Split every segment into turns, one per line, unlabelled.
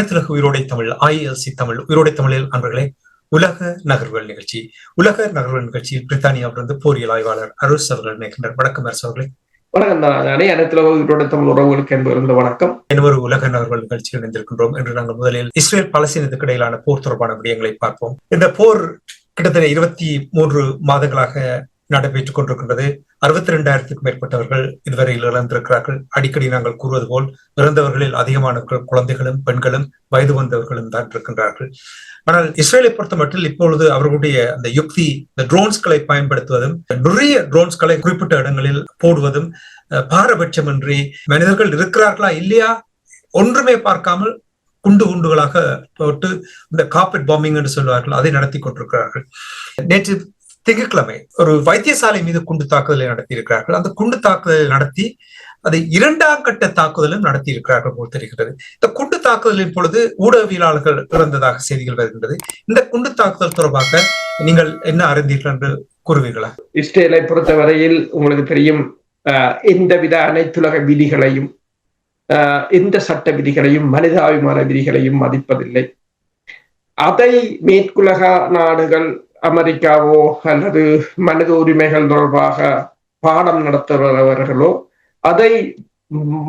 அனைத்துலக உயிரோடை தமிழ் ஐஎல்சி தமிழ் உயிரோடை தமிழில் அன்பர்களே உலக நகர்வுகள் நிகழ்ச்சி. உலக நகர்வுகள் நிகழ்ச்சியில் பிரித்தானியாவிலிருந்து போரியல் ஆய்வாளர் அருஸ் அவர்கள் நினைக்கின்றனர் வணக்கம் அரசு அவர்களே.
வணக்கம் தான் உயிரோட தமிழ் உறவுகளுக்கு என்பது வணக்கம்.
இன்னொரு உலக நகர்வுகள் நிகழ்ச்சியில் இணைந்திருக்கின்றோம் என்று நாங்கள் முதலில் இஸ்ரேல் பலஸ்தீனத்துக்கு இடையிலான போர் தொடர்பான விடயங்களை பார்ப்போம். இந்த போர் கிட்டத்தட்ட இருபத்தி மூன்று மாதங்களாக நடைபெற்றுக் கொண்டிருக்கின்றது அறுபத்தி ரெண்டாயிரத்துக்கும் மேற்பட்டவர்கள் இதுவரையில் இழந்திருக்கிறார்கள் அடிக்கடி நாங்கள் கூறுவது போல் இறந்தவர்களில் அதிகமானவர்கள் குழந்தைகளும் பெண்களும் வயது வந்தவர்களும் தான் இருக்கின்றார்கள். ஆனால் இஸ்ரேலை பொறுத்த மட்டும் இப்பொழுது அவர்களுடைய அந்த யுக்தி இந்த ட்ரோன்ஸ்களை பயன்படுத்துவதும் நிறைய ட்ரோன்ஸ்களை குறிப்பிட்ட இடங்களில் போடுவதும் அஹ், பாரபட்சமின்றி மனிதர்கள் இருக்கிறார்களா இல்லையா ஒன்றுமே பார்க்காமல் குண்டு குண்டுகளாக போட்டு இந்த காப்பெட் பாம்பிங் என்று சொல்வார்கள் அதை நடத்தி கொண்டிருக்கிறார்கள். நேற்று திங்கட்கிழமை ஒரு வைத்தியசாலை மீது குண்டு தாக்குதலை நடத்தி இருக்கிறார்கள் அந்த குண்டு தாக்குதலை நடத்தி அதை இரண்டாம் கட்ட தாக்குதலும் நடத்தி இருக்கிறார்கள் போல் தெரிகிறது இந்த குண்டு தாக்குதலின் பொழுது ஊடகவியலாளர்கள் இறந்ததாக செய்திகள் வருகின்றது. இந்த குண்டு தாக்குதல் தொடர்பாக நீங்கள் என்ன அறிந்தீர்கள் என்று கூறுவீர்களா?
இஸ்ரேலை பொறுத்தவரையில் உங்களுக்கு தெரியும் ஆஹ், எந்தவித அனைத்துலக விதிகளையும் எந்த சட்ட விதிகளையும் மனிதாபிமான விதிகளையும் மதிப்பதில்லை. அதை மேற்குலக நாடுகள் அமெரிக்காவோ அல்லது மனித உரிமைகள் தொடர்பாக பாடம் நடத்துகிறவர்களோ அதை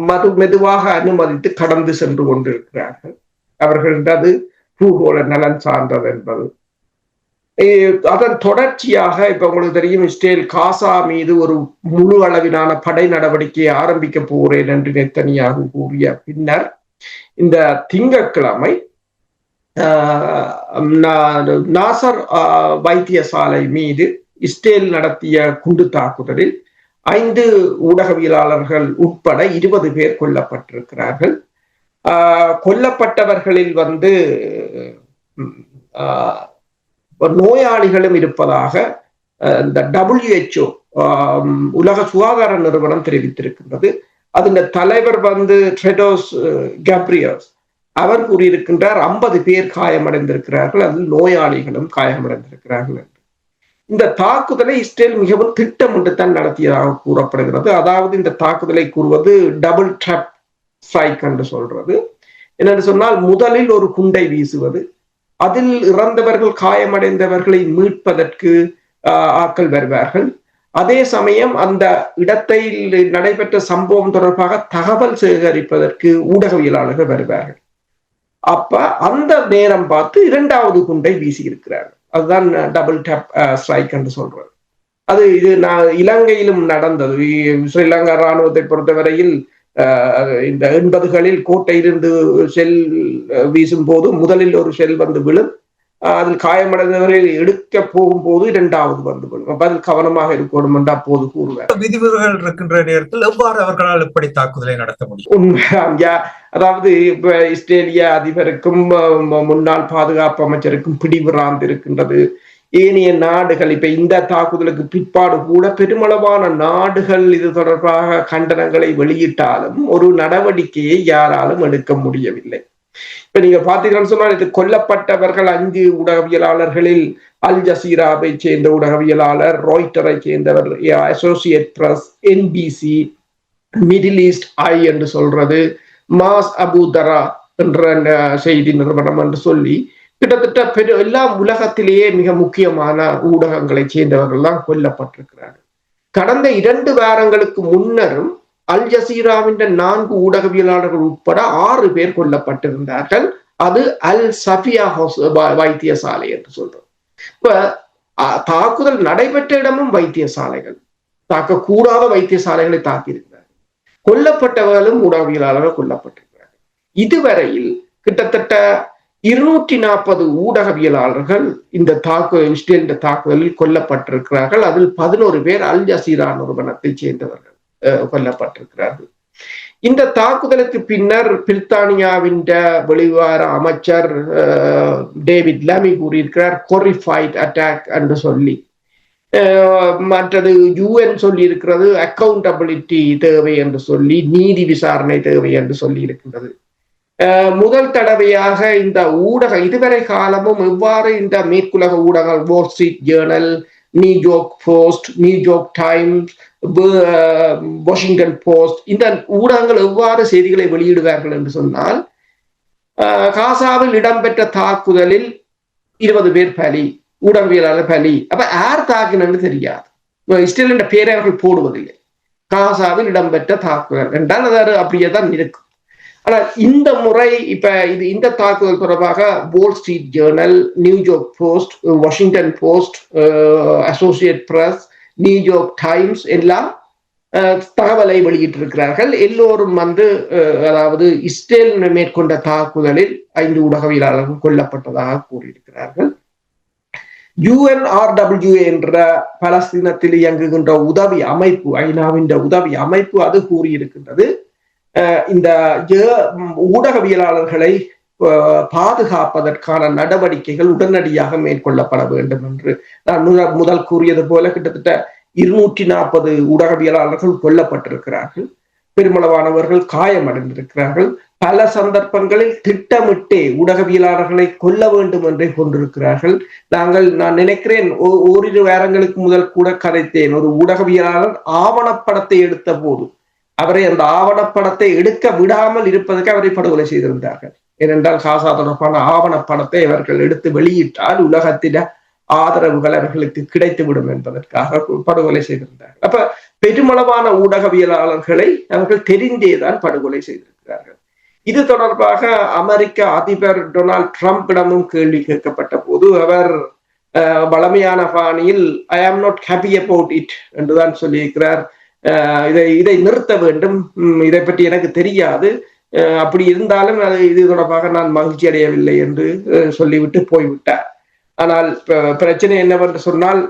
மது மெதுவாக அனுமதித்து கடந்து சென்று கொண்டிருக்கிறார்கள். அவர்களது பூகோள நலன் சார்ந்தது என்பது. அதன் தொடர்ச்சியாக இப்ப உங்களுக்கு தெரியும் இஸ்ரேல் காசா மீது ஒரு முழு அளவிலான படை நடவடிக்கையை ஆரம்பிக்க போகிறேன் என்று நெத்தனியாக கூறிய பின்னர் இந்த திங்கட்கிழமை நாசர் ஆஹ், வைத்தியசாலை மீது இஸ்ரேல் நடத்திய குண்டு தாக்குதலில் ஐந்து ஊடகவியலாளர்கள் உட்பட இருபது பேர் கொல்லப்பட்டிருக்கிறார்கள். ஆஹ், கொல்லப்பட்டவர்களில் வந்து ஆஹ், நோயாளிகளும் இருப்பதாக அஹ், இந்த டபிள்யூஹெச்ஓ உலக சுகாதார நிறுவனம் தெரிவித்திருக்கின்றது. அதன் தலைவர் வந்து ட்ரெடோஸ் கேப்ரியஸ். அவர் கூறியிருக்கின்றார் ஐம்பது பேர் காயமடைந்திருக்கிறார்கள் அதில் நோயாளிகளும் காயமடைந்திருக்கிறார்கள் என்று. இந்த தாக்குதலை இஸ்ரேல் மிகவும் திட்டமிட்டு தான் நடத்தியதாக கூறப்படுகிறது. அதாவது இந்த தாக்குதலை கூறுவது டபுள் ட்ராப் ஸ்ட்ரைக் என்று சொல்றது. என்னென்னு சொன்னால் முதலில் ஒரு குண்டை வீசுவது அதில் இறந்தவர்கள் காயமடைந்தவர்களை மீட்பதற்கு ஆஹ், ஆட்கள் வருவார்கள். அதே சமயம் அந்த இடத்தில் நடைபெற்ற சம்பவம் தொடர்பாக தகவல் சேகரிப்பதற்கு ஊடகவியலாளர்கள் வருவார்கள். அப்ப அந்த நேரம் பார்த்து இரண்டாவது குண்டை வீசி இருக்கிறார் அதுதான் டபுள் டேப் ஸ்ட்ரைக் என்று சொல்றது அது இது நான் இலங்கையிலும் நடந்தது. ஸ்ரீலங்கா ராணுவத்தை பொறுத்தவரையில் ஆஹ், இந்த எண்பதுகளில் கோட்டையிலிருந்து செல் வீசும் போது முதலில் ஒரு செல் வந்து விழும். அதில் காயமடைந்தவரை எடுக்க போகும்போது இரண்டாவது வந்து அப்ப அதில் கவனமாக இருக்கணும் என்று அப்போது கூறுவார்
விதிமுறைகள் இருக்கின்ற நேரத்தில் எவ்வாறு அவர்களால் எப்படி தாக்குதலை நடத்த முடியும்?
உண்மைதான் அதாவது இப்ப இஸ்ரேலிய அதிபருக்கும் முன்னாள் பாதுகாப்பு அமைச்சருக்கும் பிடிவிராந்து இருக்கின்றது. ஏனைய நாடுகள் இப்ப இந்த தாக்குதலுக்கு பிற்பாடு கூட பெருமளவான நாடுகள் இது தொடர்பாக கண்டனங்களை வெளியிட்டாலும் ஒரு நடவடிக்கையை யாராலும் எடுக்க முடியவில்லை. இப்ப நீங்க பாத்தீங்கன்னு சொன்னால் இது கொல்லப்பட்டவர்கள் அஞ்சு ஊடகவியலாளர்களில் அல் ஜசீராவை சேர்ந்த ஊடகவியலாளர் ராய்ட்டரை சேர்ந்தவர் Associate Press NBC Middle East Eye என்று சொல்றது மாஸ் அபுதரா என்ற செய்தி நிறுவனம் என்று சொல்லி கிட்டத்தட்ட பெரு எல்லாம் உலகத்திலேயே மிக முக்கியமான ஊடகங்களை சேர்ந்தவர்கள் தான் கொல்லப்பட்டிருக்கிறார்கள். கடந்த இரண்டு வாரங்களுக்கு முன்னரும் அல் ஜசீராவின் நான்கு ஊடகவியலாளர்கள் உட்பட ஆறு பேர் கொல்லப்பட்டிருந்தார்கள். அது அல் சஃபியா வைத்தியசாலை என்று சொல்றோம். இப்ப தாக்குதல் நடைபெற்ற இடமும் வைத்தியசாலைகள். தாக்கக்கூடாத வைத்தியசாலைகளை தாக்கியிருக்கிறார்கள். கொல்லப்பட்டவர்களும் ஊடகவியலாளர்கள் கொல்லப்பட்டிருக்கிறார்கள். இதுவரையில் கிட்டத்தட்ட இருநூற்றி நாற்பது ஊடகவியலாளர்கள் இந்த தாக்குதல் இஸ்ரேல் தாக்குதலில் கொல்லப்பட்டிருக்கிறார்கள். அதில் பதினோரு பேர் அல் ஜசீரா நிறுவனத்தைச் சேர்ந்தவர்கள். கொல்லப்பட்டிருக்கிறார்கள். இந்த தாக்குதலுக்கு பின்னர் பிரித்தானியாவின் வெளிவார அமைச்சர் டேவிட் லமி கூறியிருக்கிறார் கோரிஃபைட் அட்டாக் என்று சொல்லி. மற்றது யூஎன் சொல்லி இருக்கிறது அக்கௌண்டபிலிட்டி தேவை என்று சொல்லி நீதி விசாரணை தேவை என்று சொல்லி இருக்கின்றது முதல் தடவையாக இந்த ஊடக இதுவரை காலமும் எவ்வாறு இந்த மேற்குலக ஊடகங்கள் Wall Street Journal New York Post New York Times Washington Post இந்த ஊடகங்கள் எவ்வாறு செய்திகளை வெளியிடுவார்கள் என்று சொன்னால் காசாவில் இடம்பெற்ற தாக்குதலில் இருபது பேர் பலி ஊடகவியலாளர் பலி. அப்ப யார் தாக்கினன்னு தெரியாது. இஸ்ரேல் என்ற பேரை அவர்கள் போடுவதில்லை. காசாவில் இடம்பெற்ற தாக்குதல் என்றால் அது அப்படியே தான் இருக்கும். ஆனால் இந்த முறை இப்ப இது இந்த தாக்குதல் தொடர்பாக Wall Street Journal New York Post Washington Post Associate Press New York Times எல்லாம் அஹ், தகவலை வெளியிட்டிருக்கிறார்கள். எல்லோரும் வந்து அதாவது இஸ்ரேல் மேற்கொண்ட தாக்குதலில் ஐந்து ஊடகவியலாளர்கள் கொல்லப்பட்டதாக கூறியிருக்கிறார்கள். யூஎன்ஆர்டபிள்யூ என்ற பலஸ்தீனத்தில் இயங்குகின்ற உதவி அமைப்பு ஐநாவின் உதவி அமைப்பு அது கூறியிருக்கின்றது. இந்த ஊடகவியலாளர்களை பாதுகாப்பதற்கான நடவடிக்கைகள் உடனடியாக மேற்கொள்ளப்பட வேண்டும் என்று. நான் முதல் கூறியது போல கிட்டத்தட்ட இருநூற்றி நாற்பது ஊடகவியலாளர்கள் கொல்லப்பட்டிருக்கிறார்கள். பெருமளவானவர்கள் காயமடைந்திருக்கிறார்கள். பல சந்தர்ப்பங்களில் திட்டமிட்டே ஊடகவியலாளர்களை கொல்ல வேண்டும் என்றே கொண்டிருக்கிறார்கள். நாங்கள் நான் நினைக்கிறேன் ஓ- ஓரிரு வாரங்களுக்கு முதல் கூட கதைத்தேன். ஒரு ஊடகவியலாளர் ஆவணப்படத்தை எடுத்த போது அவரை அந்த ஆவணப்படத்தை எடுக்க விடாமல் இருப்பதற்கு அவரை படுகொலை செய்திருந்தார்கள். ஏனென்றால் காசா தொடர்பான ஆவணப்படத்தை அவர்கள் எடுத்து வெளியிட்டால் உலகத்தில ஆதரவுகள் அவர்களுக்கு கிடைத்துவிடும் என்பதற்காக படுகொலை செய்திருந்தார்கள். அப்ப பெருமளவான ஊடகவியலாளர்களை அவர்கள் தெரிந்தேதான் படுகொலை செய்திருக்கிறார்கள். இது தொடர்பாக அமெரிக்க அதிபர் டொனால்ட் ட்ரம்பிடமும் கேள்வி கேட்கப்பட்ட போது அவர் வளமையான பாணியில் ஐ am not happy about it என்றுதான் சொல்லியிருக்கிறார். இதை இதை நிறுத்த வேண்டும். இதை பற்றி எனக்கு தெரியாது. அஹ், அப்படி இருந்தாலும் அது இது தொடர்பாக நான் மகிழ்ச்சி அடையவில்லை என்று அஹ், சொல்லிவிட்டு போய்விட்டார். ஆனால் பிரச்சனை என்னவென்று சொன்னால்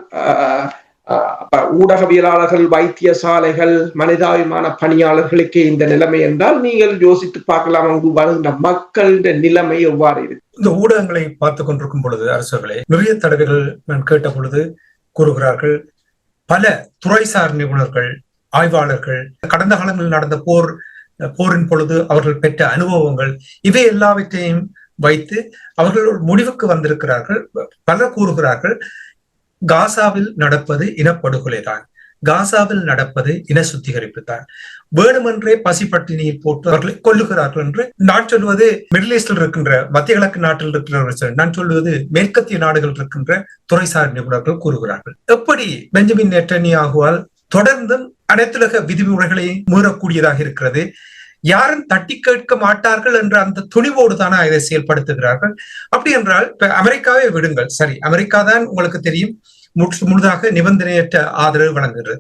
ஊடகவியலாளர்கள் வைத்தியசாலைகள் மனிதாபிமான பணியாளர்களுக்கே இந்த நிலைமை என்றால் நீங்கள் யோசித்து பார்க்கலாம் அங்கு வருகின்ற மக்களின் நிலைமை எவ்வாறு இருக்கு?
இந்த ஊடகங்களை பார்த்து கொண்டிருக்கும் பொழுது அரசுகளே நிறைய தடவைகள் நான் கேட்ட பொழுது கூறுகிறார்கள் பல துறைசார் நிபுணர்கள் ஆய்வாளர்கள் கடந்த காலங்களில் நடந்த போர் போரின் பொழுது அவர்கள் பெற்ற அனுபவங்கள் இவை எல்லாவற்றையும் வைத்து அவர்கள் ஒரு முடிவுக்கு வந்திருக்கிறார்கள். பலர் கூறுகிறார்கள் காசாவில் நடப்பது இனப்படுகொலை தான் காசாவில் நடப்பது இன சுத்திகரிப்பு தான் வேணுமென்றே பசிப்பட்டினியில் போட்டு அவர்களை கொல்லுகிறார்கள் என்று நான் சொல்வது மிடில் ஈஸ்டில் இருக்கின்ற மத்திய கிழக்கு நாட்டில் இருக்கிறவர்கள் நான் சொல்வது மேற்கத்திய நாடுகள் இருக்கின்ற துறைசார் நிபுணர்கள் கூறுகிறார்கள். எப்படி பெஞ்சமின் நெட்டனியாகுவால் தொடர்ந்தும் அனைத்துலக விதிமுறைகளை மீறக்கூடியதாக இருக்கிறது. யாரும் தட்டி கேட்க மாட்டார்கள் என்ற அந்த துணிவோடு தானே இதை செயல்படுத்துகிறார்கள். அப்படி என்றால் இப்ப அமெரிக்காவே விடுங்கள். சரி அமெரிக்கா தான் உங்களுக்கு தெரியும். முற்று முழுதாக நிபந்தனையற்ற ஆதரவு வழங்குகிறது.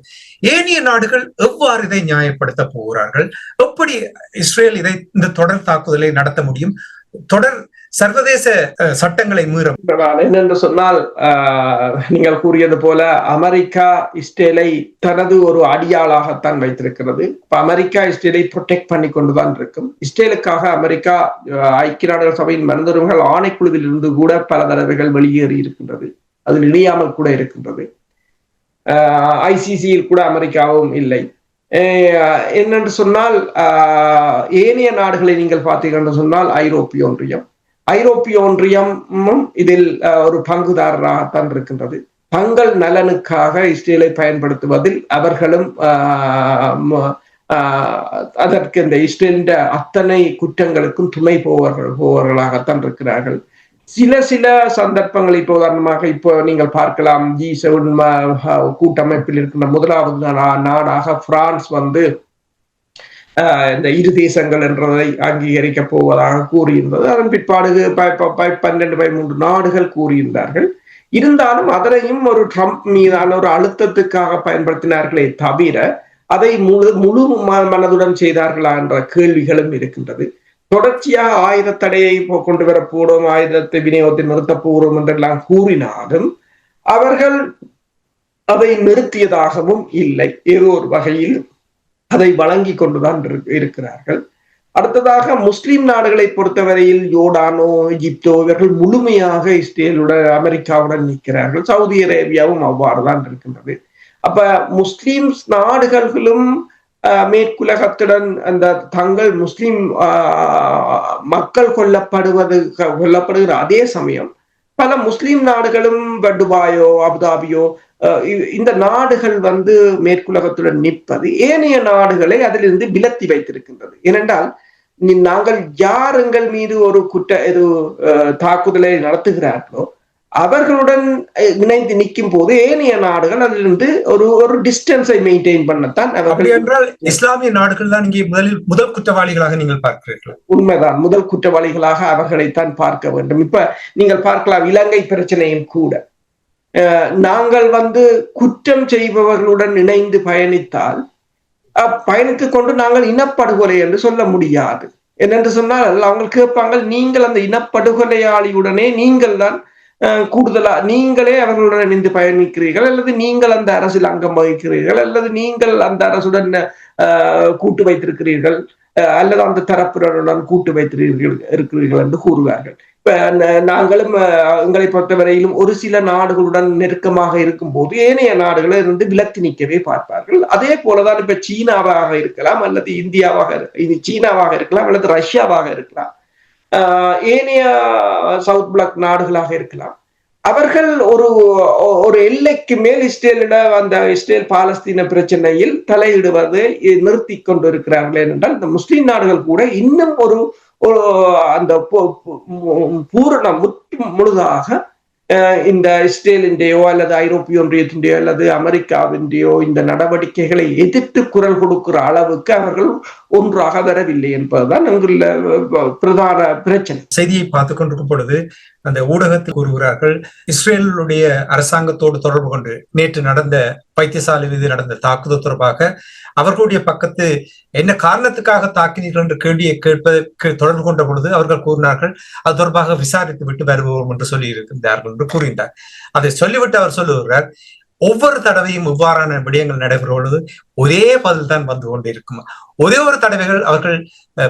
ஏனைய நாடுகள் எவ்வாறு இதை நியாயப்படுத்த போகிறார்கள்? எப்படி இஸ்ரேல் இதை இந்த தொடர் தாக்குதலை நடத்த முடியும்? தொடர் சர்வதேச சட்டங்களை
மீறும். என்னென்று சொன்னால் ஆஹ், நீங்கள் கூறியது போல அமெரிக்கா இஸ்ரேலை தனது ஒரு அடியாளாகத்தான் வைத்திருக்கிறது. இப்ப அமெரிக்கா இஸ்ரேலை ப்ரொடெக்ட் பண்ணி கொண்டுதான் இருக்கும். இஸ்ரேலுக்காக அமெரிக்கா ஐக்கிய நாடுகள் சபையின் மனிதர்கள் ஆணைக்குழுவில் இருந்து கூட பல தடவைகள் வெளியேறி இருக்கின்றது. அதில் இணையாமல் கூட இருக்கின்றது. ஐசிசியில் கூட அமெரிக்காவும் இல்லை. என்னென்று சொன்னால் ஆஹ், ஏனைய நாடுகளை நீங்கள் பார்த்தீர்கள் என்று சொன்னால் ஐரோப்பிய ஒன்றியம். ஐரோப்பிய ஒன்றியமும் இதில் அஹ், ஒரு பங்குதாரராகத்தான் இருக்கின்றது. தங்கள் நலனுக்காக இஸ்ரேலை பயன்படுத்துவதில் அவர்களும் ஆஹ், ஆஹ், அதற்கு இந்த இஸ்ரேலின் அத்தனை குற்றங்களுக்கும் துணை போவர்கள் போவர்களாகத்தான் இருக்கிறார்கள். சில சில சந்தர்ப்பங்கள் இப்போ உதாரணமாக இப்போ நீங்கள் பார்க்கலாம் ஜி செவன் கூட்டமைப்பில் இருக்கின்ற முதலாவது நா- நாடாக பிரான்ஸ் வந்து இந்த இரு தேசங்கள் என்றதை அங்கீகரிக்கப் போவதாக கூறியிருந்தது. அதன் பிற்பாடு பன்னெண்டு பதிமூன்று நாடுகள் கூறியிருந்தார்கள். இருந்தாலும் அதனையும் ஒரு ட்ரம்ப் மீதான ஒரு அழுத்தத்துக்காக பயன்படுத்தினார்களே தவிர அதை முழு முழு ம- மனதுடன் செய்தார்களா என்ற கேள்விகளும் இருக்கின்றது. தொடர்ச்சியாக ஆயுத தடையை கொண்டு வரப்போடும் ஆயுதத்தை விநியோகத்தை நிறுத்தப் போகிறோம் என்றெல்லாம் கூறினாலும் அவர்கள் அதை நிறுத்தியதாகவும் இல்லை. ஏதோ ஒரு வகையில் அதை வழங்கி கொண்டுதான் இருக்கிறார்கள். அடுத்ததாக முஸ்லிம் நாடுகளை பொறுத்தவரையில் யோர்டானோ எகிப்தோ இவர்கள் முழுமையாக இஸ்ரேலுடன் அமெரிக்காவுடன் நிற்கிறார்கள். சவுதி அரேபியாவும் அவ்வாறு தான் இருக்கின்றது. அப்ப முஸ்லிம் நாடுகளும் ஆஹ், மேற்குலகத்துடன் அந்த தங்கள் முஸ்லிம் ஆஹ், மக்கள் கொல்லப்படுவது கொல்லப்படுகிற அதே சமயம் பல முஸ்லிம் நாடுகளும் துபாயோ அபுதாபியோ இந்த நாடுகள் வந்து மேற்குலகத்துடன் நிற்பது ஏனைய நாடுகளை அதிலிருந்து விலத்தி வைத்திருக்கின்றது. ஏனென்றால் நாங்கள் யார் எங்கள் மீது ஒரு குற்ற இது தாக்குதலை நடத்துகிறார்களோ அவர்களுடன் இணைந்து நிற்கும் போது ஏனைய நாடுகள் அதிலிருந்து ஒரு ஒரு டிஸ்டன்ஸை மெயின்டைன் பண்ணத்தான் அவர்கள்
என்றால் இஸ்லாமிய நாடுகள் தான் இங்கே முதலில் முதல் குற்றவாளிகளாக நீங்கள் பார்க்கிறீர்கள்.
உண்மைதான். முதல் குற்றவாளிகளாக அவர்களைத்தான் பார்க்க வேண்டும். இப்ப நீங்கள் பார்க்கலாம் இலங்கை பிரச்சனையும் கூட. நாங்கள் வந்து குற்றம் செய்பவர்களுடன் இணைந்து பயணித்தால் அஹ், பயணித்துக் கொண்டு நாங்கள் இனப்படுகொலை என்று சொல்ல முடியாது. என்னென்று சொன்னால் அவங்க கேட்பாங்க நீங்கள் அந்த இனப்படுகொலையாளியுடனே நீங்கள் தான் கூடுதலா நீங்களே அவர்களுடன் இணைந்து பயணிக்கிறீர்கள் அல்லது நீங்கள் அந்த அரசில் அங்கம் வகிக்கிறீர்கள் அல்லது நீங்கள் அந்த அரசுடன் கூட்டு வைத்திருக்கிறீர்கள். அல்லது அந்த தரப்பினருடன் கூட்டு வைத்திருக்கிறீர்கள் இருக்கிறீர்கள் என்று கூறுவார்கள். இப்ப நாங்களும் அஹ், எங்களை பொறுத்தவரையிலும் ஒரு சில நாடுகளுடன் நெருக்கமாக இருக்கும் போது ஏனைய நாடுகளை இருந்து விலக்கி நிற்கவே பார்ப்பார்கள். அதே போலதான் இப்ப சீனாவாக இருக்கலாம் அல்லது இந்தியாவாக இது சீனாவாக இருக்கலாம் அல்லது ரஷ்யாவாக இருக்கலாம். ஆஹ் ஏனைய சவுத் பிளாக் நாடுகளாக இருக்கலாம். அவர்கள் ஒரு ஒரு எல்லைக்கு மேல் இஸ்ரேலிட அந்த இஸ்ரேல் பாலஸ்தீன பிரச்சனையில் தலையிடுவதை நிறுத்தி கொண்டிருக்கிறார்கள் என்றால் இந்த முஸ்லிம் நாடுகள் கூட இன்னும் ஒரு அந்த பூரண முற்று முழுதாக அஹ், இந்த இஸ்ரேலின்றையோ அல்லது ஐரோப்பிய ஒன்றியத்தின்றையோ அல்லது அமெரிக்காவின்றையோ இந்த நடவடிக்கைகளை எதிர்த்து குரல் கொடுக்கிற அளவுக்கு அவர்கள் ஒன்றாக வரவில்லை என்பதுதான் அங்குள்ள பிரதான பிரச்சனை.
செய்தியை பார்த்துக் கொண்டிருக்கும் பொழுது அந்த ஊடகத்தில் கூறுகிறார்கள் இஸ்ரேலுடைய அரசாங்கத்தோடு தொடர்பு கொண்டு நேற்று நடந்த வைத்தியசாலை மீது நடந்த தாக்குதல் தொடர்பாக அவர்களுடைய பக்கத்து என்ன காரணத்துக்காக தாக்கினீர்கள் என்று கேள்வியை கேட்பதற்கு தொடர்பு கொண்ட பொழுது அவர்கள் கூறினார்கள் அது தொடர்பாக விசாரித்து விட்டு வருவோம் என்று சொல்லி இருக்கின்றார்கள் என்று கூறுகின்றார். அதை சொல்லிவிட்டு அவர் சொல்லுகிறார் ஒவ்வொரு தடவையும் இவ்வாறான விடயங்கள் நடைபெறும் பொழுது ஒரே பதில் தான் வந்து கொண்டிருக்கும். ஒரே ஒரு தடவைகள் அவர்கள்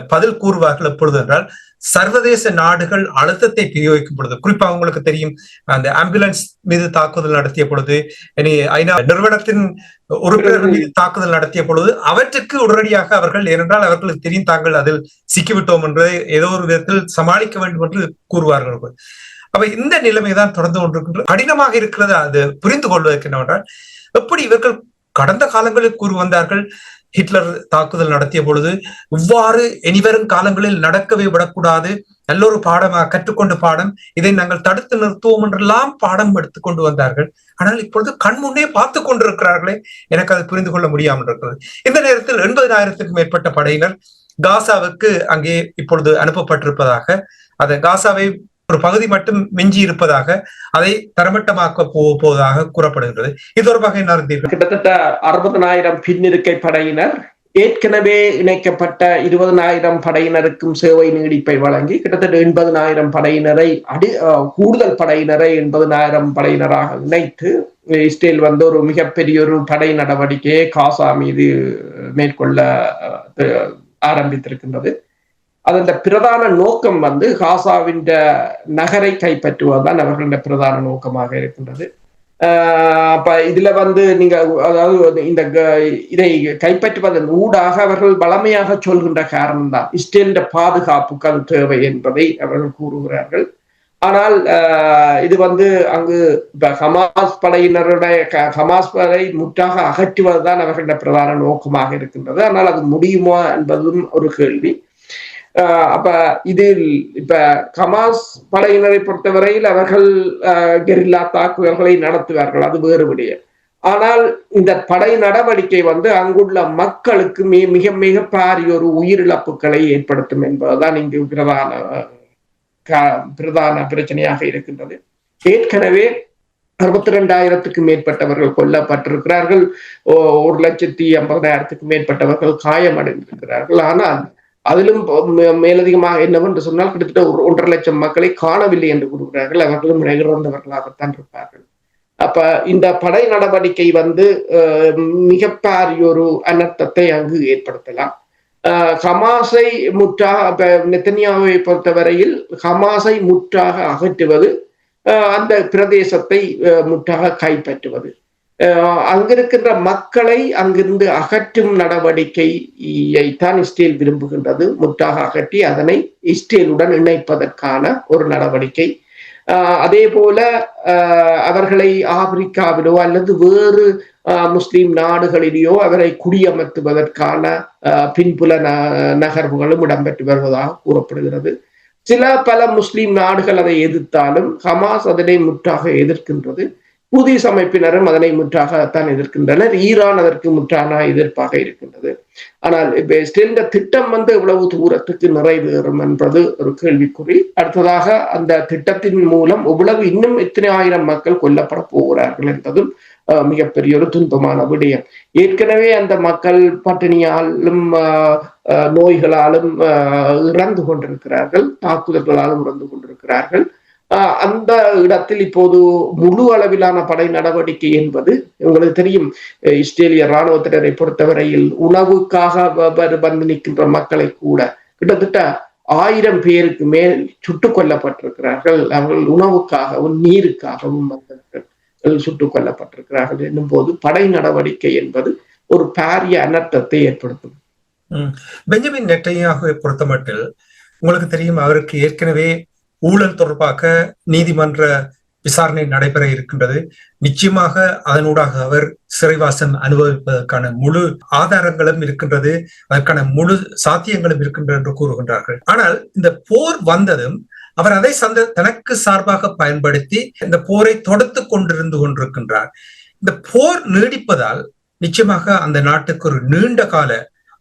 பதில் கூறுவார்கள் எப்பொழுது என்றால் சர்வதேச நாடுகள் அழுத்தத்தை பிரயோகிக்கும் பொழுது குறிப்பாக உங்களுக்கு தெரியும் அந்த ஆம்புலன்ஸ் மீது தாக்குதல் நடத்திய பொழுது இனி ஐநா நிறுவனத்தின் உறுப்பினர்கள் மீது தாக்குதல் நடத்திய பொழுது அவற்றுக்கு உடனடியாக அவர்கள் ஏனென்றால் அவர்களுக்கு தெரியும் தாங்கள் அதில் சிக்கிவிட்டோம் என்று ஏதோ ஒரு விதத்தில் சமாளிக்க வேண்டும் என்று கூறுவார்கள் அப்ப இந்த நிலைமை தான் தொடர்ந்து கொண்டிருக்கின்ற கடினமாக இருக்கிறது அது புரிந்து கொள்வதற்கு என்னவென்றால் எப்படி இவர்கள் கடந்த காலங்களில் கூறி வந்தார்கள் ஹிட்லர் தாக்குதல் நடத்திய பொழுது இவ்வாறு இனிவரும் காலங்களில் நடக்கவே விடக்கூடாது நல்ல ஒரு பாடமாக கற்றுக்கொண்ட பாடம் இதை நாங்கள் தடுத்து நிறுத்துவோம் என்றெல்லாம் பாடம் எடுத்துக்கொண்டு வந்தார்கள். ஆனால் இப்பொழுது கண் முன்னே பார்த்து கொண்டிருக்கிறார்களே எனக்கு அதை புரிந்து கொள்ள முடியாமல் இருக்கிறது. இந்த நேரத்தில் எண்பதாயிரத்துக்கும் மேற்பட்ட படையினர் காசாவுக்கு அங்கே இப்பொழுது அனுப்பப்பட்டிருப்பதாக அதை காசாவை ஒரு பகுதி மட்டும் மிஞ்சி இருப்பதாக அதை தரமட்டமாக்க போவதாக கூறப்படுகிறது இது தொடர்பாக என்ன
கிட்டத்தட்ட அறுபதனாயிரம் பின்னிருக்கை படையினர் ஏற்கனவே இணைக்கப்பட்ட இருபதனாயிரம் படையினருக்கும் சேவை நீடிப்பை வழங்கி கிட்டத்தட்ட எண்பதனாயிரம் படையினரை அடி அஹ், கூடுதல் படையினரை எண்பதனாயிரம் படையினராக இணைத்து இஸ்ரேல் வந்து ஒரு மிகப்பெரிய ஒரு படை நடவடிக்கையை காசா மீது மேற்கொள்ள ஆரம்பித்திருக்கின்றது. அது அதன் பிரதான நோக்கம் வந்து காசாவின் நகரை கைப்பற்றுவதுதான் அவர்களுடைய பிரதான நோக்கமாக இருக்கின்றது. ஆஹ் அப்ப இதுல வந்து நீங்க அதாவது இந்த க- இதை கைப்பற்றுவதன் ஊடாக அவர்கள் வளமையாக சொல்கின்ற காரணம் தான் இஸ்ரேலின் பாதுகாப்புக்கு அது தேவை என்பதை அவர்கள் கூறுகிறார்கள். ஆனால் ஆஹ் இது வந்து அங்கு ஹமாஸ் படையினருடைய க- ஹமாஸ் படை முற்றாக அகற்றுவதுதான் அவர்களின் பிரதான நோக்கமாக இருக்கின்றது. ஆனால் அது முடியுமா என்பதும் ஒரு கேள்வி. அப்ப இதில் இப்ப ஹமாஸ் படையினரை பொறுத்தவரையில் அவர்கள் ஆஹ் கெரில்லா தாக்குதல்களை நடத்துவார்கள் அது வேறு விடயம். ஆனால் இந்த படை நடவடிக்கை வந்து அங்குள்ள மக்களுக்கு மிக மிக மிக பாரிய ஒரு உயிரிழப்புகளை ஏற்படுத்தும் என்பதுதான் இங்கு பிரதான க- பிரதான பிரச்சனையாக இருக்கின்றது. ஏற்கனவே அறுபத்தி ரெண்டாயிரத்துக்கு மேற்பட்டவர்கள் கொல்லப்பட்டிருக்கிறார்கள். ஓ- ஒரு லட்சத்தி ஐம்பதாயிரத்துக்கு மேற்பட்டவர்கள் காயமடைந்திருக்கிறார்கள். ஆனால் அதிலும் மேலதிகமாக என்னவென்று சொன்னால் கிட்டத்தட்ட ஒரு ஒன்றரை லட்சம் மக்களை காணவில்லை என்று கூறுகிறார்கள். அவர்களும் இறந்தவர்களாகத்தான் இருப்பார்கள். அப்ப இந்த படை நடவடிக்கை வந்து மிகப்பாரிய மிக ஒரு அனர்த்தத்தை அங்கு ஏற்படுத்தலாம். அஹ், ஹமாஸை முற்றாக நெத்தனியாவை பொறுத்தவரையில் ஹமாஸை முற்றாக அகற்றுவது அஹ், அந்த பிரதேசத்தை அஹ், முற்றாக கைப்பற்றுவது. அங்கிருக்கின்ற மக்களை அங்கிருந்து அகற்றும் நடவடிக்கையை தான் இஸ்ரேல் விரும்புகின்றது. முற்றாக அகற்றி அதனை இஸ்ரேலுடன் இணைப்பதற்கான ஒரு நடவடிக்கை. ஆஹ் அதே போல ஆஹ் அவர்களை ஆப்பிரிக்காவிலோ அல்லது வேறு ஆஹ் முஸ்லிம் நாடுகளிலேயோ அவரை குடியமர்த்துவதற்கான ஆஹ் பின்புல ந- நகர்வுகளும் இடம்பெற்று வருவதாக கூறப்படுகிறது. சில பல முஸ்லிம் நாடுகள் அதை எதிர்த்தாலும் ஹமாஸ் அதனை முற்றாக எதிர்க்கின்றது. ஹூதிஸ் அமைப்பினரும் அதனை முற்றாகத்தான் எதிர்க்கின்றனர். ஈரான் அதற்கு முற்றான எதிர்ப்பாக இருக்கின்றது. ஆனால் இப்போ இஸ்ரேலின் திட்டம் வந்து எவ்வளவு தூரத்துக்கு நிறைவேறும் என்பது ஒரு கேள்விக்குறி. அடுத்ததாக அந்த திட்டத்தின் மூலம் எவ்வளவு இன்னும் எத்தனை ஆயிரம் மக்கள் கொல்லப்பட போகிறார்கள் என்பதும் அஹ், மிகப்பெரிய ஒரு துன்பமான விடயம். ஏற்கனவே அந்த மக்கள் பட்டினியாலும் அஹ், நோய்களாலும் அஹ், இறந்து கொண்டிருக்கிறார்கள் தாக்குதல்களாலும் இறந்து கொண்டிருக்கிறார்கள். அந்த இடத்தில் இப்போது முழு அளவிலான படை நடவடிக்கை என்பது உங்களுக்கு தெரியும். இஸ்ரேலிய இராணுவத்தினரை பொறுத்தவரையில் உணவுக்காக வந்து நிற்கின்ற மக்களை கூட கிட்டத்தட்ட ஆயிரம் பேருக்கு மேல் சுட்டுக் கொல்லப்பட்டிருக்கிறார்கள். அவர்கள் உணவுக்காகவும் நீருக்காகவும் வந்தவர்கள் சுட்டுக் கொல்லப்பட்டிருக்கிறார்கள் என்னும் போது படை நடவடிக்கை என்பது ஒரு பாரிய அனர்த்தத்தை ஏற்படுத்தும்.
பெஞ்சமின் நெட்டையாகவே பொறுத்தமட்டில் உங்களுக்கு தெரியும் அவருக்கு ஏற்கனவே ஊழல் தொடர்பாக நீதிமன்ற விசாரணை நடைபெற இருக்கின்றது. நிச்சயமாக அதனூடாக அவர் சிறைவாசம் அனுபவிப்பதற்கான முழு ஆதாரங்களும் இருக்கின்றது. அதற்கான முழு சாத்தியங்களும் இருக்கின்றது என்று கூறுகின்றார்கள். ஆனால் இந்த போர் வந்ததும் அவர் அதை சந்த தனக்கு சார்பாக பயன்படுத்தி இந்த போரை தொடுத்து கொண்டிருந்து கொண்டிருக்கின்றார். இந்த போர் நீடிப்பதால் நிச்சயமாக அந்த நாட்டுக்கு ஒரு நீண்ட கால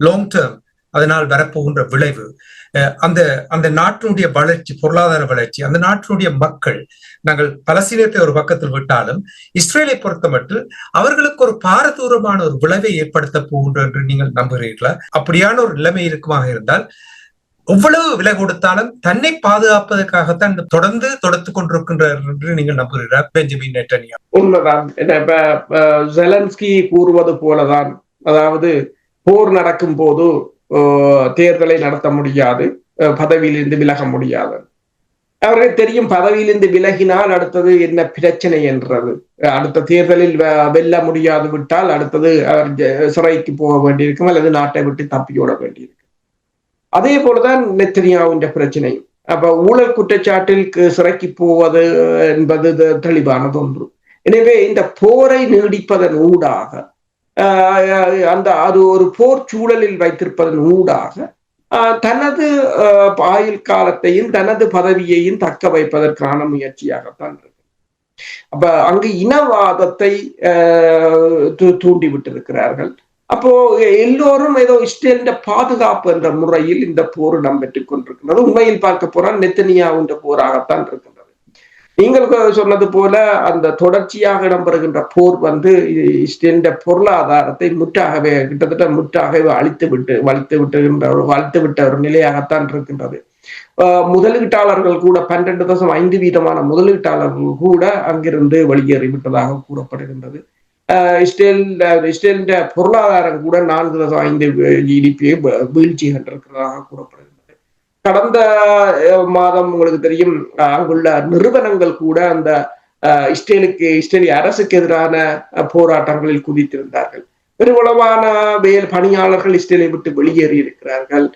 லாங் டேர்ம் அதனால் வரப்போகின்ற விளைவு. அஹ் அந்த அந்த நாட்டினுடைய வளர்ச்சி பொருளாதார வளர்ச்சி அந்த நாட்டினுடைய மக்கள் நாங்கள் பலசீனத்தை ஒரு பக்கத்தில் விட்டாலும் இஸ்ரேலை பொறுத்தமட்டில் அவர்களுக்கு ஒரு பாரதூரமான ஒரு விளைவை ஏற்படுத்த போகின்ற என்று நீங்கள் நம்புகிறீர்களா? அப்படியான ஒரு நிலைமை இருக்குமாக இருந்தால் எவ்வளவு விலை கொடுத்தாலும் தன்னை பாதுகாப்பதற்காகத்தான் தொடர்ந்து தொடுத்து கொண்டிருக்கின்றார் என்று நீங்கள் நம்புகிறீர்கள் பெஞ்சமின் நெட்டனியா
உண்மைதான். இப்ப ஜெலன்ஸ்கி கூறுவது போலதான். அதாவது போர் நடக்கும் போது தேர்தலை நடத்த முடியாது. பதவியிலிருந்து விலக முடியாது. அவருக்கு தெரியும் பதவியிலிருந்து விலகினால் அடுத்தது என்ன பிரச்சனை என்றது. அடுத்த தேர்தலில் வெ- வெல்ல முடியாது விட்டால் அடுத்தது அவர் சிறைக்கு போக வேண்டியிருக்கும் அல்லது நாட்டை விட்டு தப்பியோட வேண்டியிருக்கும். அதே போலதான் நெத்தனியாவுன்ற பிரச்சனை. அப்ப ஊழல் குற்றச்சாட்டில் சிறைக்கு போவது என்பது தெளிவானது ஒன்று எனவே இந்த போரை நீடிப்பதன் ஊடாக அந்த அது ஒரு போர் சூழலில் வைத்திருப்பதன் ஊடாக தனது ஆஹ் ஆயுள் காலத்தையும் தனது பதவியையும் தக்க வைப்பதற்கான முயற்சியாகத்தான் இருக்கு. அப்ப அங்கு இனவாதத்தை தூ- தூண்டி விட்டிருக்கிறார்கள் அப்போ எல்லோரும் ஏதோ இஸ்ரேலின் பாதுகாப்பு என்ற முறையில் இந்த போர் இடம்பெற்றுக் கொண்டிருக்கிறது உண்மையில் பார்க்க போறால் நெத்தனியா என்ற போராகத்தான் இருக்கின்றது. நீங்கள் சொன்னது போல அந்த தொடர்ச்சியாக இடம்பெறுகின்ற போர் வந்து இ- இஸ்ரேலின் பொருளாதாரத்தை முற்றாகவே கிட்டத்தட்ட முற்றாகவே அழித்து விட்டு வலித்து விட்டுகின்ற ஒரு வலித்து விட்ட ஒரு நிலையாகத்தான் இருக்கின்றது. ஆஹ் முதலீட்டாளர்கள் கூட பன்னெண்டு தசம் ஐந்து வீதமான முதலீட்டாளர்கள் கூட அங்கிருந்து வெளியேறிவிட்டதாக கூறப்படுகின்றது. ஆஹ் இஸ்ரேல் இஸ்ரேலின் பொருளாதாரம் கூட நான்கு தசம் ஐந்து ஜிடிபியை வீழ்ச்சி கண்டிருக்கிறதாக கூறப்படுகிறது. கடந்த மாதம் உங்களுக்கு தெரியும் அங்குள்ள நிறுவனங்கள் கூட அந்த இஸ்ரேலுக்கு இஸ்ரேலிய அரசுக்கு எதிரான போராட்டங்களில் குதித்திருந்தார்கள். பெருமளவான வேல் பணியாளர்கள் இஸ்ரேலை விட்டு வெளியேறி இருக்கிறார்கள்.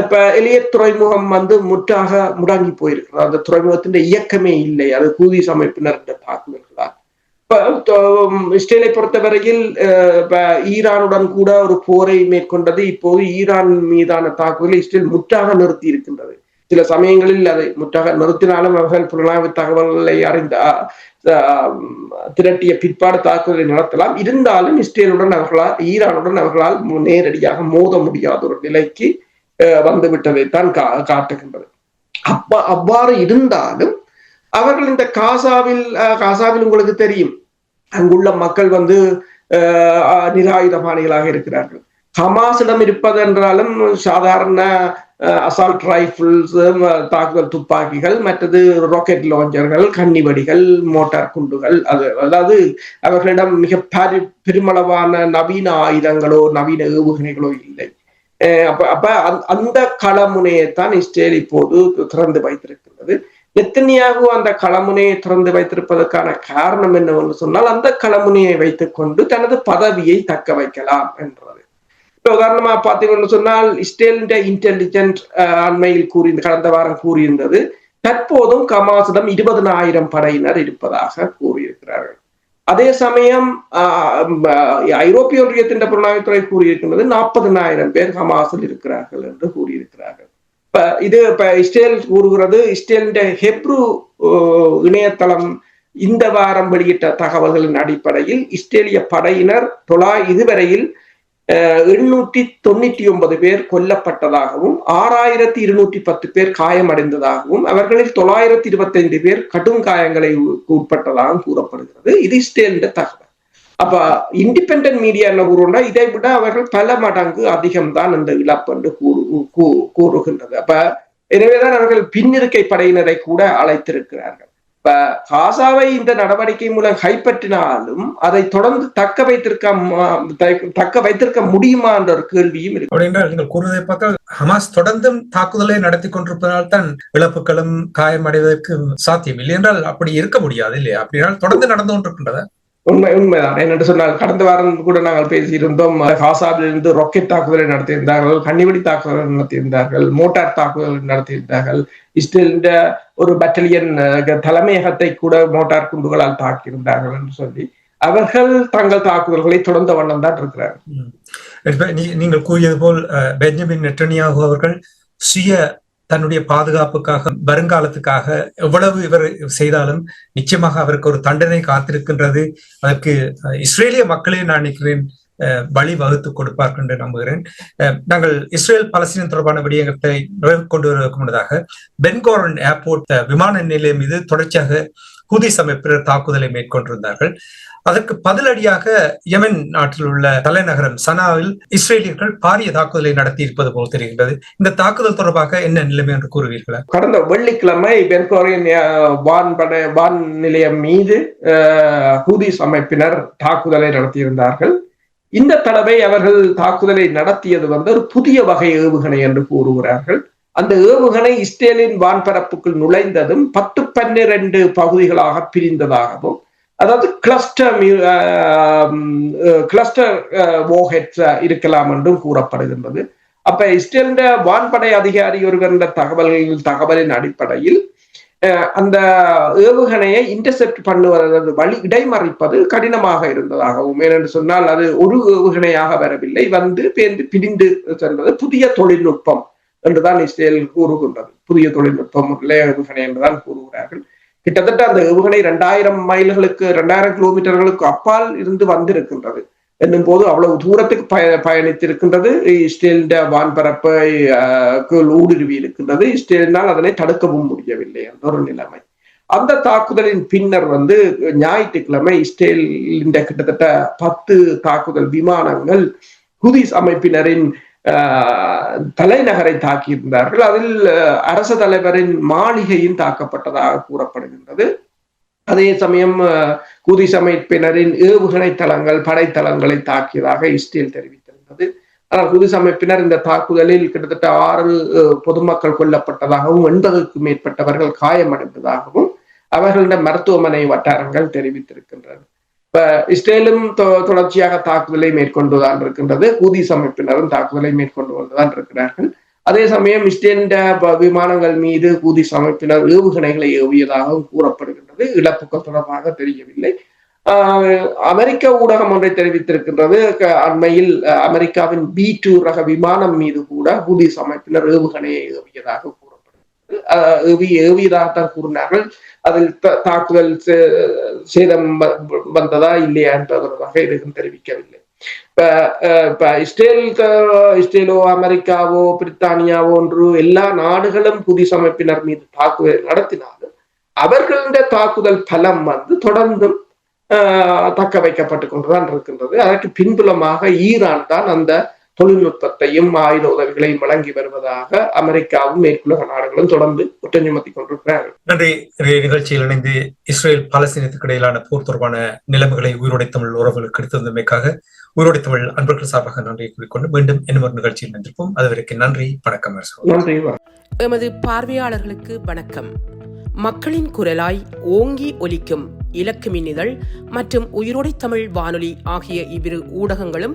இப்ப எளிய துறைமுகம் வந்து முற்றாக முடங்கி போயிருக்கிறது. அந்த துறைமுகத்தின் இயக்கமே இல்லை. அது கூதிஸ் அமைப்பினர் தாக்குதல்களால். இஸ்ரேலை um, பொறுத்தவரையில் uh, ஈரானுடன் கூட ஒரு போரை மேற்கொண்டது இப்போது ஈரான் மீதான தாக்குதலை இஸ்ரேல் முற்றாக நிறுத்தி இருக்கின்றது. சில சமயங்களில் அதை முற்றாக நிறுத்தினாலும் அவர்கள் புலனாய்வு தகவல்களை அறிந்த திரட்டிய பிற்பாடு தாக்குதலை நடத்தலாம். இருந்தாலும் இஸ்ரேலுடன் அவர்களால் ஈரானுடன் அவர்களால் நேரடியாக மோத முடியாத ஒரு நிலைக்கு அஹ், தான் கா காட்டுகின்றது. அப்ப அவ்வாறு இருந்தாலும் அவர்கள் இந்த காசாவில் காசாவில் உங்களுக்கு தெரியும். அங்குள்ள மக்கள் வந்து நிராயுதபாணிகளாக இருக்கிறார்கள். ஹமாஸிடம் இருப்பதென்றாலும் சாதாரண அசால்ட் ரைஃபிள்ஸ் தாக்குதல் துப்பாக்கிகள் மற்றது ராக்கெட் லாஞ்சர்கள் கன்னிவடிகள் மோட்டார் குண்டுகள் அது அதாவது அவர்களிடம் மிக பரி பெருமளவான நவீன ஆயுதங்களோ நவீன ஏவுகணைகளோ இல்லை. அஹ் அப்ப அப்ப அந்த- அந்த களமுனையைத்தான் இஸ்ரேல் இப்போது திறந்து வைத்திருக்கிறது நெத்தனியாகு அந்த களமுனையை திறந்து வைத்திருப்பதற்கான காரணம் என்னவென்று சொன்னால் அந்த களமுனையை வைத்துக் கொண்டு தனது பதவியை தக்க வைக்கலாம் என்றது. இப்ப உதாரணமா பார்த்தீங்கன்னு சொன்னால் இஸ்ரேலின் இன்டெலிஜென்ட் அண்மையில் கூறி கடந்த வாரம் கூறியிருந்தது தற்போதும் கமாசிடம் இருபதனாயிரம் படையினர் இருப்பதாக கூறியிருக்கிறார்கள். அதே சமயம் ஆஹ், ஐரோப்பிய ஒன்றியத்தின் புலனாய்வுத்துறை கூறியிருக்கின்றது நாற்பதனாயிரம் பேர் ஹமாஸில் இருக்கிறார்கள் என்று கூறியிருக்கிறார்கள். இப்ப இது இப்ப இஸ்ரேல் கூறுகிறது இஸ்ரேலின் ஹெப்ரு இணையதளம் இந்த வாரம் வெளியிட்ட தகவல்களின் அடிப்படையில் இஸ்ரேலிய படையினர் தொலா இதுவரையில் அஹ், எண்ணூற்றி தொண்ணூற்றி ஒன்பது பேர் கொல்லப்பட்டதாகவும் ஆறாயிரத்தி இருநூற்றி பத்து பேர் காயமடைந்ததாகவும் அவர்களில் தொள்ளாயிரத்தி இருபத்தைந்து பேர் கடும் காயங்களை உ- உட்பட்டதாகவும் கூறப்படுகிறது. இது இஸ்ரேலின் தகவல். அப்ப இண்டிபெண்டன்ட் மீடியா என்ன கூறுனா இதை விட அவர்கள் பல மடங்கு அதிகம்தான் இந்த இழப்பு என்று கூறு கூறுகின்றது. அப்ப எனவேதான் அவர்கள் பின்னிருக்கை படையினரை கூட அழைத்திருக்கிறார்கள். இப்ப காசாவை இந்த நடவடிக்கை மூலம் கைப்பற்றினாலும் அதை தொடர்ந்து தக்க வைத்திருக்க தக்க வைத்திருக்க முடியுமா என்ற ஒரு கேள்வியும் இருக்கு.
அப்படி என்றால் நீங்கள் கூறுவதை பார்த்தால் ஹமாஸ் தொடர்ந்தும் தாக்குதலை நடத்தி கொண்டிருப்பதனால் தான் இழப்புகளும் காயமடைவதற்கு சாத்தியம் இல்லை என்றால் அப்படி இருக்க முடியாது இல்லையா? அப்படினால் தொடர்ந்து நடந்து கொண்டிருக்கின்றதா?
உண்மை உண்மைதான். என்னென்று சொன்னால் கடந்த வாரம் கூட நாங்கள் பேசியிருந்தோம் காசாவிலிருந்து ராக்கெட் தாக்குதலை நடத்தியிருந்தார்கள் கண்ணிவெடி தாக்குதல் நடத்தியிருந்தார்கள் மோட்டார் தாக்குதல் நடத்தியிருந்தார்கள். இஸ்ரேலின் ஒரு பட்டலியன் தலைமையகத்தை கூட மோட்டார் குண்டுகளால் தாக்கியிருந்தார்கள் என்று சொல்லி அவர்கள் தங்கள் தாக்குதல்களை தொடர்ந்த வண்ணம் தான் இருக்கிறார்கள்.
நீங்கள் கூறியது போல் அஹ், பெஞ்சமின் நெட்டனியாகு அவர்கள் சுய தன்னுடைய பாதுகாப்புக்காக வருங்காலத்துக்காக எவ்வளவு இவர் செய்தாலும் நிச்சயமாக அவருக்கு ஒரு தண்டனை காத்திருக்கின்றது. அதற்கு இஸ்ரேலிய மக்களே நான் நினைக்கிறேன் வழி வகுத்து கொடுப்பார்கள் என்று நம்புகிறேன். நாங்கள் இஸ்ரேல் பலஸ்தீனம் தொடர்பான விடயங்களை கொண்டு வருவதற்கு முன்னதாக பென்கோரன் ஏர்போர்ட் விமான நிலையம் மீது தொடர்ச்சியாக ஹூதிஸ் அமைப்பினர் தாக்குதலை மேற்கொண்டிருந்தார்கள். அதற்கு பதிலடியாக யமன் நாட்டில் உள்ள தலைநகரம் சனாவில் இஸ்ரேலியர்கள் பாரிய தாக்குதலை நடத்தி இருப்பது போல் தெரிகின்றது. இந்த தாக்குதல் தொடர்பாக என்ன நிலைமை என்று கூறுவீர்களா?
கடந்த வெள்ளிக்கிழமை பென்கோரின் வான் வான் நிலையம் மீது அஹ், ஹூதிஸ் அமைப்பினர் தாக்குதலை நடத்தியிருந்தார்கள். இந்த தடவை அவர்கள் தாக்குதலை நடத்தியது வந்து ஒரு புதிய வகை ஏவுகணை என்று கூறுகிறார்கள். அந்த ஏவுகணை இஸ்ரேலின் வான்பரப்புக்குள் நுழைந்ததும் பத்து பன்னிரண்டு பகுதிகளாக பிரிந்ததாகவும் அதாவது கிளஸ்டர் கிளஸ்டர் ஓஹெட்ஸ் இருக்கலாம் என்றும் கூறப்படுகின்றது. அப்ப இஸ்ரேலின் வான்படை அதிகாரி ஒருவர் தகவல்களின் தகவலின் அடிப்படையில் அஹ், அந்த ஏவுகணையை இன்டர்செப்ட் பண்ணுவது வழி இடைமறிப்பது கடினமாக இருந்ததாகவும் ஏனென்று சொன்னால் அது ஒரு ஏவுகணையாக வரவில்லை வந்து பேர்ந்து பிரிந்து சென்றது புதிய தொழில்நுட்பம். என்றுதான் இஸ்ரேல் கூறுகின்றது. புதிய தொழில்நுட்பம் உள்ள ஏவுகணை என்றுதான் கூறுகிறார்கள். கிட்டத்தட்ட அந்த ஏவுகணை இரண்டாயிரம் மைல்களுக்கு இரண்டாயிரம் கிலோமீட்டர்களுக்கு அப்பால் இருந்து வந்திருக்கின்றது. என்னும் போது அவ்வளவு தூரத்துக்கு பய பயணித்திருக்கின்றது. இஸ்ரேலின் வான்பரப்பை ஊடுருவி இருக்கின்றது. இஸ்ரேலினால் அதனை தடுக்கவும் முடியவில்லை அந்த ஒரு நிலைமை. அந்த தாக்குதலின் பின்னர் வந்து ஞாயிற்றுக்கிழமை இஸ்ரேலின் கிட்டத்தட்ட பத்து தாக்குதல் விமானங்கள் ஹுதிஸ் அமைப்பினரின் தலைநகரை தாக்கியிருந்தார்கள். அதில் அரச தலைவரின் மாளிகையும் தாக்கப்பட்டதாக கூறப்படுகின்றது. அதே சமயம் அஹ், குதிஸ் அமைப்பினரின் ஏவுகணை தளங்கள் படைத்தளங்களை தாக்கியதாக இஸ்ரேல் தெரிவித்திருந்தது. ஆனால் குதிஸ் அமைப்பினர் இந்த தாக்குதலில் கிட்டத்தட்ட ஆறு பொதுமக்கள் கொல்லப்பட்டதாகவும் எண்பதுக்கும் மேற்பட்டவர்கள் காயமடைந்ததாகவும் அவர்களிடம் மருத்துவமனை வட்டாரங்கள் தெரிவித்திருக்கின்றன. இப்ப இஸ்ரேலும் தொ- தொடர்ச்சியாக தாக்குதலை மேற்கொண்டுதான் இருக்கின்றது. ஊதி அமைப்பினரும் தாக்குதலை மேற்கொண்டு கொண்டுதான் இருக்கிறார்கள். அதே சமயம் இஸ்ரேலின் விமானங்கள் மீது கூதிஸ் அமைப்பினர் ஏவுகணைகளை ஏவியதாகவும் கூறப்படுகின்றது. இழப்புகள் தொடர்பாக தெரியவில்லை. ஆஹ் அமெரிக்க ஊடகம் ஒன்றை தெரிவித்திருக்கின்றது. அண்மையில் அஹ், அமெரிக்காவின் பி டூ ரக விமானம் மீது கூட ஹூதிஸ் அமைப்பினர் ஏவுகணையை ஏவியதாக ஏவி ஏவியதாகத்தான் கூறினார்கள். அதில் தாக்குதல் சேதம் வந்ததா இல்லையா என்பதற்காக எதுவும் தெரிவிக்கவில்லை. இப்ப இஸ்ரேல் இஸ்ரேலோ அமெரிக்காவோ பிரித்தானியாவோ ஒன்று எல்லா நாடுகளும் புதிஸ் அமைப்பினர் மீது தாக்குதல் நடத்தினாலும் அவர்களுடைய தாக்குதல் பலம் வந்து தொடர்ந்தும் தக்க வைக்கப்பட்டு கொண்டுதான் இருக்கின்றது. அதற்கு பின்புலமாக ஈரான் தான் அந்த தொழில்நுட்பத்தையும் ஆயுத உதவிகளையும் வழங்கி வருவதாக அமெரிக்காவும் மேற்குலக நாடுகளும் தொடர்ந்து குற்றம் சுமத்தி கொண்டிருக்கிறார்கள்.
நன்றி. நிகழ்ச்சியில் இணைந்து இஸ்ரேல் பாலஸ்தீனத்துக்கு இடையிலான போர் தொடர்பான நிலைமைகளை உயிரோடை தமிழ் உறவுகளுக்கு எடுத்திருந்தமைக்காக உயிரோடை தமிழ் அன்பர்கள் சார்பாக நன்றியை கூறிக்கொண்டு மீண்டும் இன்னும் ஒரு நிகழ்ச்சியில் நின்றிருப்போம் அதுவரைக்கும் நன்றி வணக்கம் அரசு
நன்றி வணக்கம்.
எமது பார்வையாளர்களுக்கு வணக்கம். மக்களின் குரலாய் ஓங்கி ஒலிக்கும் இலக்கு மின்னிதழ் மற்றும் உயிரோடை தமிழ் வானொலி ஆகிய இவ்விரு ஊடகங்களும்